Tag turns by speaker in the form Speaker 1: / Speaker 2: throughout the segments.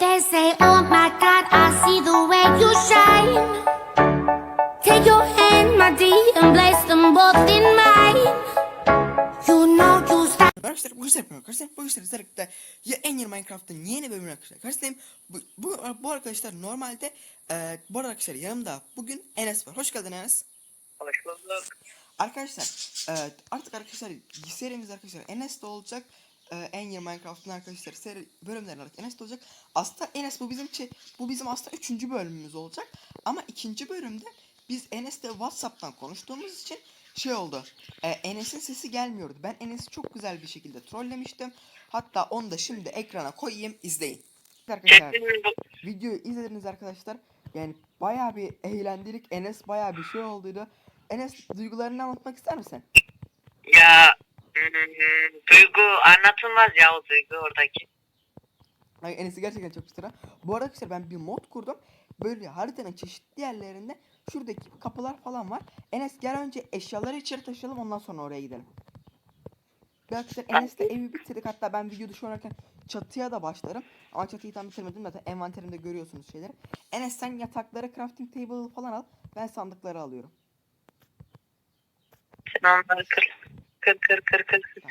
Speaker 1: They say, Oh my God, I see the way you shine. Take your hand, my dear, and place them both in mine. You know you stand.
Speaker 2: Arkadaşlar bu yüzden arkadaşlar bu yüzden özellikle ya en yeni Minecraft'ın yeni bölümüne arkadaşlar karşınızdayım. Bu, bu, bu arkadaşlar normalde e, bu arada arkadaşlar yanımda bugün Enes var. Hoş geldin Enes.
Speaker 3: Hoş bulduk.
Speaker 2: Arkadaşlar e, artık arkadaşlar serimiz arkadaşlar Enes de olacak. E, en yeni Minecraft'ın arkadaşlar seri bölümler olarak Enes olacak. Aslında Enes bu bizim şey, bu bizim aslında üçüncü bölümümüz olacak. Ama ikinci bölümde biz Enes'le WhatsApp'tan konuştuğumuz için şey oldu. E, Enes'in sesi gelmiyordu. Ben Enes'i çok güzel bir şekilde trollemiştim. Hatta onu da şimdi ekrana koyayım izleyin. Arkadaşlar videoyu izlediniz arkadaşlar. Yani bayağı bir eğlendirdik. Enes bayağı bir şey olduydu. Enes duygularını anlatmak ister misin?
Speaker 3: Ya duygu anlatılmaz ya o duygu oradaki.
Speaker 2: Ay, Enes'i gerçekten çok isterim. Bu arada arkadaşlar ben bir mod kurdum. Böyle haritanın çeşitli yerlerinde şuradaki kapılar falan var. Enes gel önce eşyaları içeri taşıyalım ondan sonra oraya gidelim. Bir arkadaşlar Enes'le evi bitirdik. Hatta ben video dışı oynarken çatıya da başlarım. Ama çatıyı tam bitirmedim zaten envanterimde görüyorsunuz şeyleri. Enes sen yatakları crafting table falan al. Ben sandıkları alıyorum.
Speaker 3: Sen onları kır. Kır kır kır kır. kır.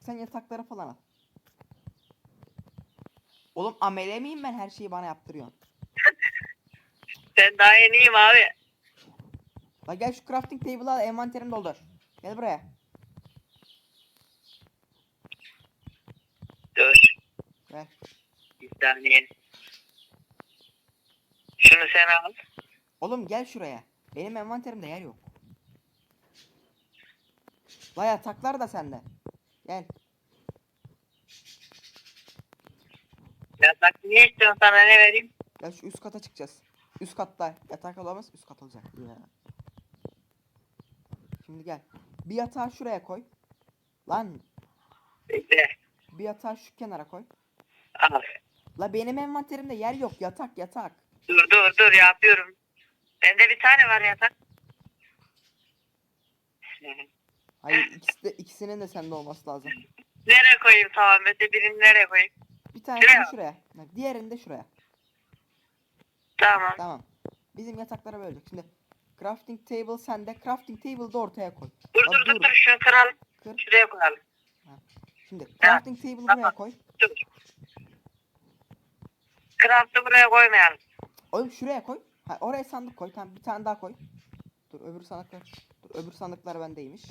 Speaker 2: Sen yatakları falan al. Oğlum amele miyim ben her şeyi bana yaptırıyorsun.
Speaker 3: Ben daha yeniyim abi.
Speaker 2: La gel şu crafting table'ı al envanterini doldur. Gel buraya.
Speaker 3: Dur.
Speaker 2: Gel.
Speaker 3: Bir saniye. Şunu sen al.
Speaker 2: Oğlum gel şuraya. Benim envanterimde yer yok. La yataklar da sende. Gel.
Speaker 3: Ya bak ne istiyorsun sana ne vereyim?
Speaker 2: Gel şu üst kata çıkacağız. Üst katta yatak olamaz üst kat olacak. Ya. Şimdi gel. Bir yatağı şuraya koy. Lan
Speaker 3: Bekle.
Speaker 2: bir yatağı şu kenara koy.
Speaker 3: Al.
Speaker 2: La benim envanterimde yer yok. Yatak yatak.
Speaker 3: Dur dur dur yapıyorum. Bende bir tane var yatak.
Speaker 2: Hayır ikisi de, ikisinin de sende olması lazım.
Speaker 3: nereye koyayım tamam mesela birini nereye koyayım?
Speaker 2: Bir tanesini
Speaker 3: Şuraya.
Speaker 2: şuraya. Bak, diğerini de şuraya.
Speaker 3: Tamam.
Speaker 2: Tamam. Bizim yataklara bölecek. Şimdi crafting table sende. Crafting table'ı da ortaya koy.
Speaker 3: Dur
Speaker 2: La
Speaker 3: dur dur dur şunu kıralım.
Speaker 2: Kır.
Speaker 3: Şuraya koyalım.
Speaker 2: Şimdi crafting table'ı buraya
Speaker 3: Tamam.
Speaker 2: koy.
Speaker 3: Dur. Craft'ı buraya koymayalım.
Speaker 2: Oğlum şuraya koy. Ha, oraya sandık koy. Tamam bir tane daha koy. Dur öbür sandıklar. Dur öbür sandıklar bendeymiş.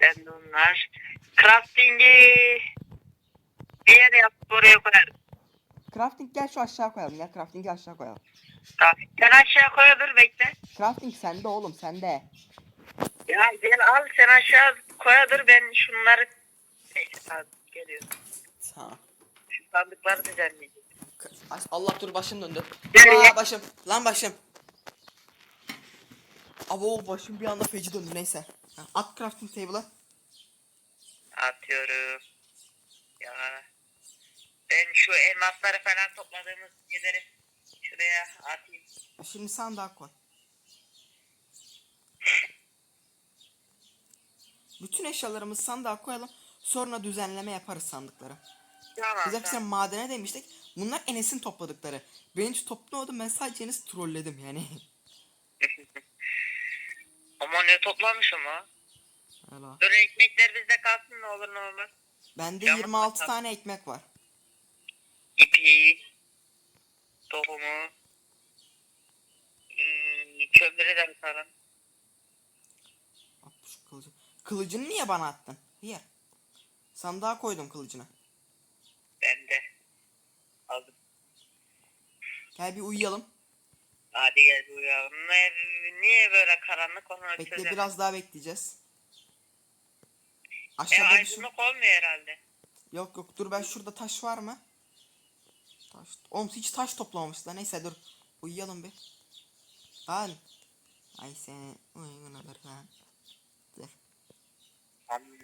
Speaker 3: Ben de onlar. Crafting'i bir yere yapıp oraya koyarım.
Speaker 2: Crafting gel şu aşağı koyalım. Gel crafting'i aşağı koyalım.
Speaker 3: Tamam. Sen aşağı koyabilir bekle.
Speaker 2: Crafting sende oğlum sende.
Speaker 3: Ya gel al sen aşağı koyadır ben şunları neyse tamam geliyor.
Speaker 2: Tamam.
Speaker 3: Şu sandıkları düzenleyeceğim.
Speaker 2: Allah dur başım döndü.
Speaker 3: Nereye?
Speaker 2: Aa, başım. Lan başım. Abo başım bir anda feci döndü neyse. Ha, At crafting table'a.
Speaker 3: Atıyorum. Ya. Ben şu elmasları falan topladığımız yerleri şuraya atayım.
Speaker 2: Şimdi sandığa koy. Bütün eşyalarımızı sandığa koyalım. Sonra düzenleme yaparız sandıkları.
Speaker 3: Tamam.
Speaker 2: Biz
Speaker 3: tamam.
Speaker 2: madene demiştik. Bunlar Enes'in topladıkları. Ben hiç toplamadım. Ben sadece Enes'i trolledim yani.
Speaker 3: Ama ne toplamışım ha?
Speaker 2: Hala.
Speaker 3: Dur ekmekler bizde kalsın ne olur ne olmaz.
Speaker 2: Bende
Speaker 3: Tamam,
Speaker 2: 26
Speaker 3: tamam.
Speaker 2: tane ekmek var.
Speaker 3: İpi, tohumu, hmm, kömürü de atalım.
Speaker 2: At şu kılıcı. Kılıcını niye bana attın? Hier. Sandığa koydum kılıcını.
Speaker 3: Ben de aldım.
Speaker 2: Gel bir uyuyalım.
Speaker 3: Hadi gel uyuyalım. Niye böyle karanlık onu
Speaker 2: Bekle
Speaker 3: çözemedim.
Speaker 2: biraz daha bekleyeceğiz.
Speaker 3: E,
Speaker 2: Aşağıda bir şey...
Speaker 3: olmuyor herhalde.
Speaker 2: Yok yok dur ben şurada taş var mı? Taş. Oğlum hiç taş toplamamışlar. Neyse dur. Uyuyalım bir. Lan. Ay seni uygun olur lan. Dur.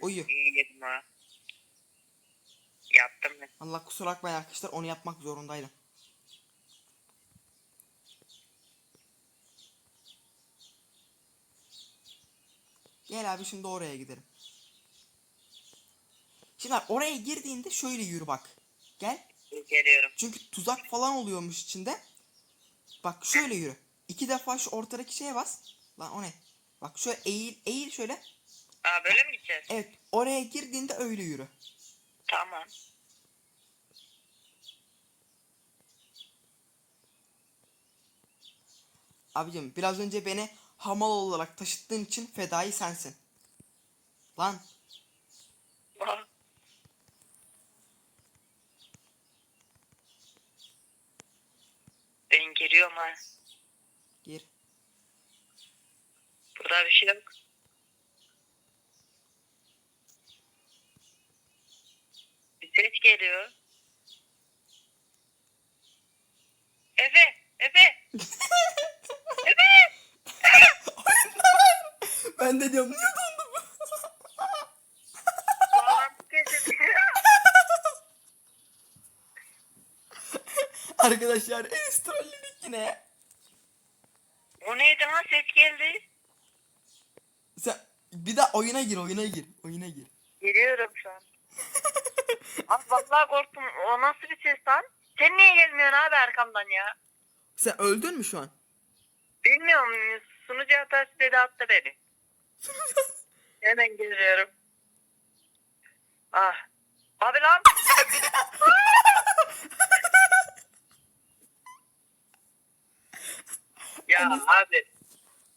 Speaker 2: Uyu.
Speaker 3: İyi. Yaptım ben.
Speaker 2: Allah kusura bakmayın arkadaşlar onu yapmak zorundaydım. Gel abi şimdi oraya gidelim. Şimdi bak, oraya girdiğinde şöyle yürü bak. Gel.
Speaker 3: Geliyorum.
Speaker 2: Çünkü tuzak falan oluyormuş içinde. Bak şöyle yürü. İki defa şu ortadaki şeye bas. Lan o ne? Bak şöyle eğil eğil şöyle.
Speaker 3: Aa böyle mi gideceğiz?
Speaker 2: Evet oraya girdiğinde öyle yürü.
Speaker 3: Tamam.
Speaker 2: Abicim biraz önce beni hamal olarak taşıttığın için fedai sensin. Lan.
Speaker 3: Ben giriyorum ha.
Speaker 2: gir.
Speaker 3: Burada bir şey yok. Bir ses geliyor. Efe! Efe!
Speaker 2: Ben de diyorum niye?
Speaker 3: Bağlantı kesildi.
Speaker 2: Arkadaşlar Enes trolledik yine.
Speaker 3: o neydi lan ses geldi.
Speaker 2: Sen bir daha oyuna gir oyuna gir. Oyuna gir.
Speaker 3: Geliyorum şu an. Abi vallahi korktum. O nasıl bir ses lan? Sen niye gelmiyorsun abi arkamdan ya?
Speaker 2: Sen öldün mü şu an?
Speaker 3: Bilmiyorum. Sunucu hatası dedi attı beni. Hemen geliyorum. Ah. Abi lan. ya abi.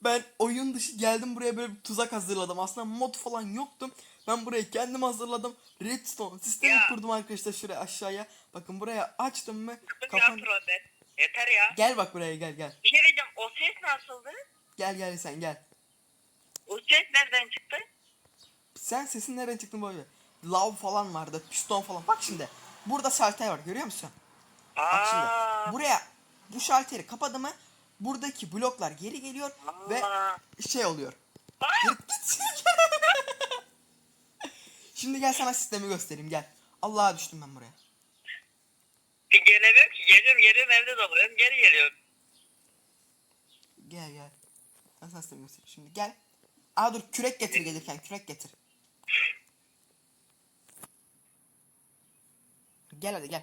Speaker 2: Ben oyun dışı geldim buraya böyle bir tuzak hazırladım. Aslında mod falan yoktu. Ben buraya kendim hazırladım. Redstone sistemi
Speaker 3: Ya.
Speaker 2: kurdum arkadaşlar şuraya aşağıya. Bakın buraya açtım mı?
Speaker 3: Ya problem. Yeter ya.
Speaker 2: Gel bak buraya gel gel.
Speaker 3: Bir şey diyeceğim. O ses nasıldı?
Speaker 2: Gel gel sen gel.
Speaker 3: O ses nereden çıktı?
Speaker 2: Sen sesin nereden çıktın böyle? Lav falan vardı, piston falan. Bak şimdi. Burada şalter var görüyor musun? Bak şimdi.
Speaker 3: Aa.
Speaker 2: Buraya bu şalteri kapadı mı? Buradaki bloklar geri geliyor ve
Speaker 3: Aa.
Speaker 2: şey oluyor.
Speaker 3: Aa.
Speaker 2: Şimdi gel sana sistemi göstereyim gel. Allah'a düştüm ben buraya.
Speaker 3: Gelemiyorum ki. Geliyorum geliyorum evde doluyorum. Geri geliyorum.
Speaker 2: Gel gel. Ben sana sistemi göstereyim. Şimdi gel. Aa dur kürek getir gelirken kürek getir. Gel hadi gel.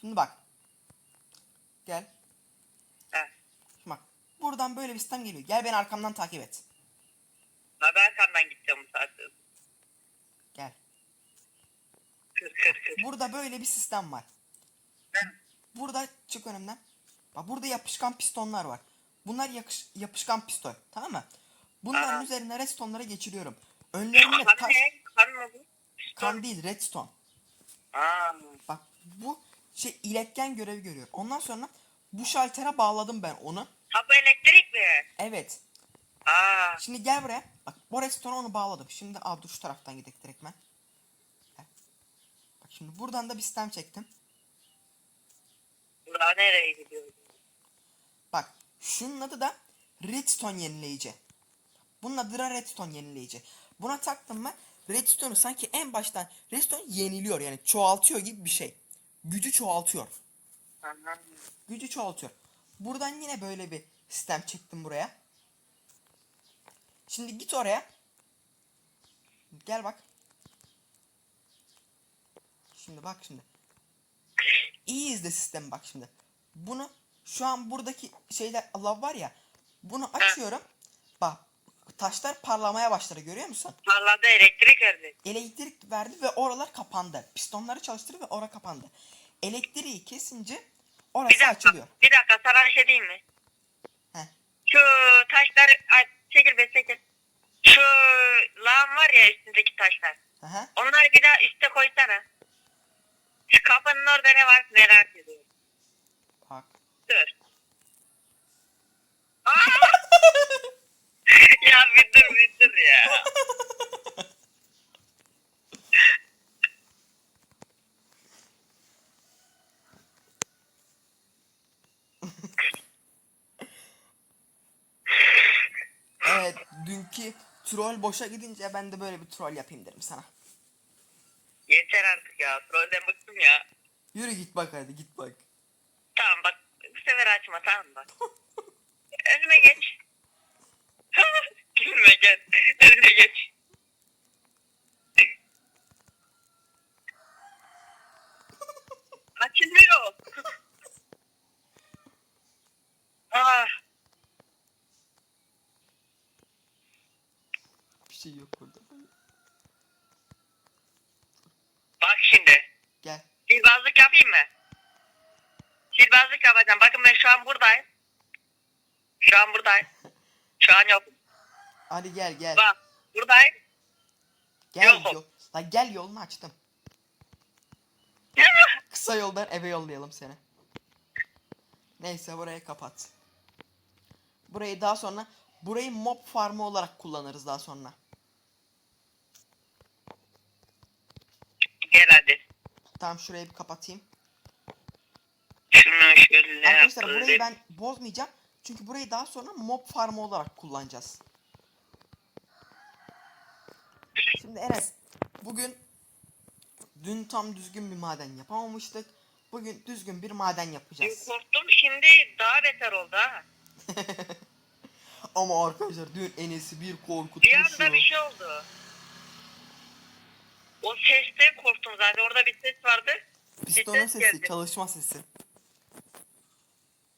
Speaker 2: Şimdi bak. Gel. Şimdi bak. Buradan böyle bir sistem geliyor. Gel beni arkamdan takip et.
Speaker 3: Ha ben arkamdan gideceğim bu saatte.
Speaker 2: Gel.
Speaker 3: Kır kır kır.
Speaker 2: Burada böyle bir sistem var. Burada çık önümden. Bak burada yapışkan pistonlar var. Bunlar yakış, yapışkan piston. Tamam mı? Bunların
Speaker 3: Aha.
Speaker 2: üzerine redstone'lara geçiriyorum. Önlerinde
Speaker 3: Kan
Speaker 2: taş,
Speaker 3: ne? Kan mı bu?
Speaker 2: kan değil redstone.
Speaker 3: Aa.
Speaker 2: Bak bu şey iletken görevi görüyor. Ondan sonra bu şaltere bağladım ben onu.
Speaker 3: Ha bu elektrik mi?
Speaker 2: Evet.
Speaker 3: Aa.
Speaker 2: Şimdi gel buraya. Bak bu redstone'a onu bağladım. Şimdi aa dur şu taraftan gidelim direktmen. Gel. Bak şimdi buradan da bir sistem çektim.
Speaker 3: Bura nereye gidiyor?
Speaker 2: Bak şunun adı da redstone yenileyici. Bunun adı da redstone yenileyici. Buna taktım mı redstone'u sanki en baştan redstone yeniliyor yani çoğaltıyor gibi bir şey. Gücü çoğaltıyor. Gücü çoğaltıyor. Buradan yine böyle bir sistem çektim buraya. Şimdi git oraya. Gel bak. Şimdi bak şimdi. İyi izle sistemi bak şimdi. Bunu şu an buradaki şeyler lav var ya. Bunu açıyorum. Bak taşlar parlamaya başladı görüyor musun?
Speaker 3: Parladı elektrik verdi.
Speaker 2: Elektrik verdi ve oralar kapandı. Pistonları çalıştırdı ve ora kapandı. Elektriği kesince
Speaker 3: Bir
Speaker 2: orası
Speaker 3: dakika.
Speaker 2: açılıyor.
Speaker 3: Bir dakika sana bir şey diyeyim mi?
Speaker 2: Heh.
Speaker 3: Şu taşlar ay, çekil be çekil. Şu lağım var ya üstündeki taşlar.
Speaker 2: Aha.
Speaker 3: Onları bir daha üste koysana. Şu kapının orada ne var merak ediyorum.
Speaker 2: Bak.
Speaker 3: Dur. Aa! Ya bir dur bir dur ya.
Speaker 2: Evet dünkü troll boşa gidince ben de böyle bir troll yapayım dedim sana.
Speaker 3: Yeter artık ya. Trollden bıktım ya.
Speaker 2: Yürü git bak hadi git bak.
Speaker 3: Tamam bak bu sefer açma tamam bak. Önüme geç. Üzülme gel. Önüne geç. Açılmıyor. ah. Bir şey yok burada. Bak şimdi.
Speaker 2: Gel.
Speaker 3: Sihirbazlık yapayım mı? Sihirbazlık yapacağım. Bakın ben şu an buradayım. Şu an buradayım. Şu an yok.
Speaker 2: Hadi gel gel.
Speaker 3: Bak buradayım.
Speaker 2: Gel
Speaker 3: Yok.
Speaker 2: yol. Lan gel yolunu açtım. Kısa yoldan eve yollayalım seni. Neyse burayı kapat. Burayı daha sonra burayı mob farmı olarak kullanırız daha sonra.
Speaker 3: Gel hadi.
Speaker 2: Tamam şurayı bir kapatayım.
Speaker 3: Şunu şöyle
Speaker 2: Arkadaşlar burayı ben bozmayacağım. Çünkü burayı daha sonra mob farmı olarak kullanacağız. Şimdi Enes bugün dün tam düzgün bir maden yapamamıştık. Bugün düzgün bir maden
Speaker 3: Dün
Speaker 2: yapacağız.
Speaker 3: korktum şimdi daha beter oldu ha.
Speaker 2: Ama arkadaşlar dün Enes'i bir
Speaker 3: Bir
Speaker 2: korkutmuşum.
Speaker 3: anda bir şey oldu. O sesten korktum zaten. Orada bir ses vardı.
Speaker 2: Pistonun
Speaker 3: ses
Speaker 2: sesi,
Speaker 3: geldi.
Speaker 2: çalışma sesi.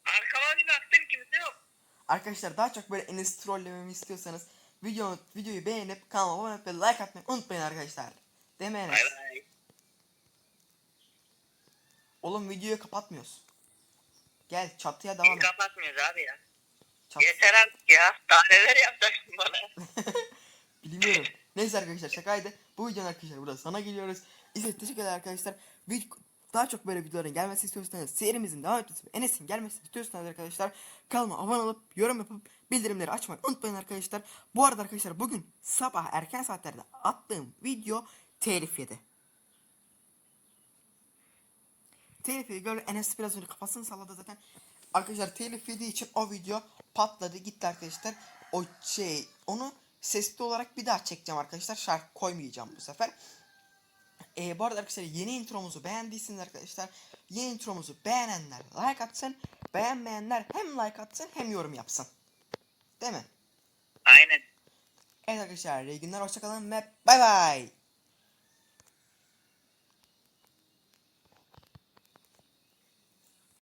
Speaker 3: Arkama bir baktım kimse yok.
Speaker 2: Arkadaşlar daha çok böyle Enes trollememi istiyorsanız video, videoyu beğenip kanalıma abone olup ve like atmayı unutmayın arkadaşlar.
Speaker 3: Bay.
Speaker 2: Oğlum videoyu kapatmıyoruz. Gel çatıya devam et.
Speaker 3: Kapatmıyoruz abi ya.
Speaker 2: Çat-
Speaker 3: Yeter artık ya. Daha neler yapacaksın bana.
Speaker 2: Bilmiyorum. Neyse arkadaşlar şakaydı. Bu videonun arkadaşlar burada sana geliyoruz. İzlediğiniz teşekkür ederim arkadaşlar. Video, daha çok böyle videoların gelmesi istiyorsanız serimizin devam etmesi Enes'in gelmesini istiyorsanız arkadaşlar kanalıma abone olup yorum yapıp bildirimleri açmayı unutmayın arkadaşlar. Bu arada arkadaşlar bugün sabah erken saatlerde attığım video telif yedi. Telif yedi. Enes biraz önce kafasını salladı zaten. Arkadaşlar telif yediği için o video patladı gitti arkadaşlar. O şey onu sesli olarak bir daha çekeceğim arkadaşlar. Şarkı koymayacağım bu sefer. Ee, bu arada arkadaşlar yeni intromuzu beğendiyseniz arkadaşlar yeni intromuzu beğenenler like atsın. Beğenmeyenler hem like atsın hem yorum yapsın. Değil mi?
Speaker 3: Aynen.
Speaker 2: Evet arkadaşlar iyi günler hoşçakalın ve bay bay.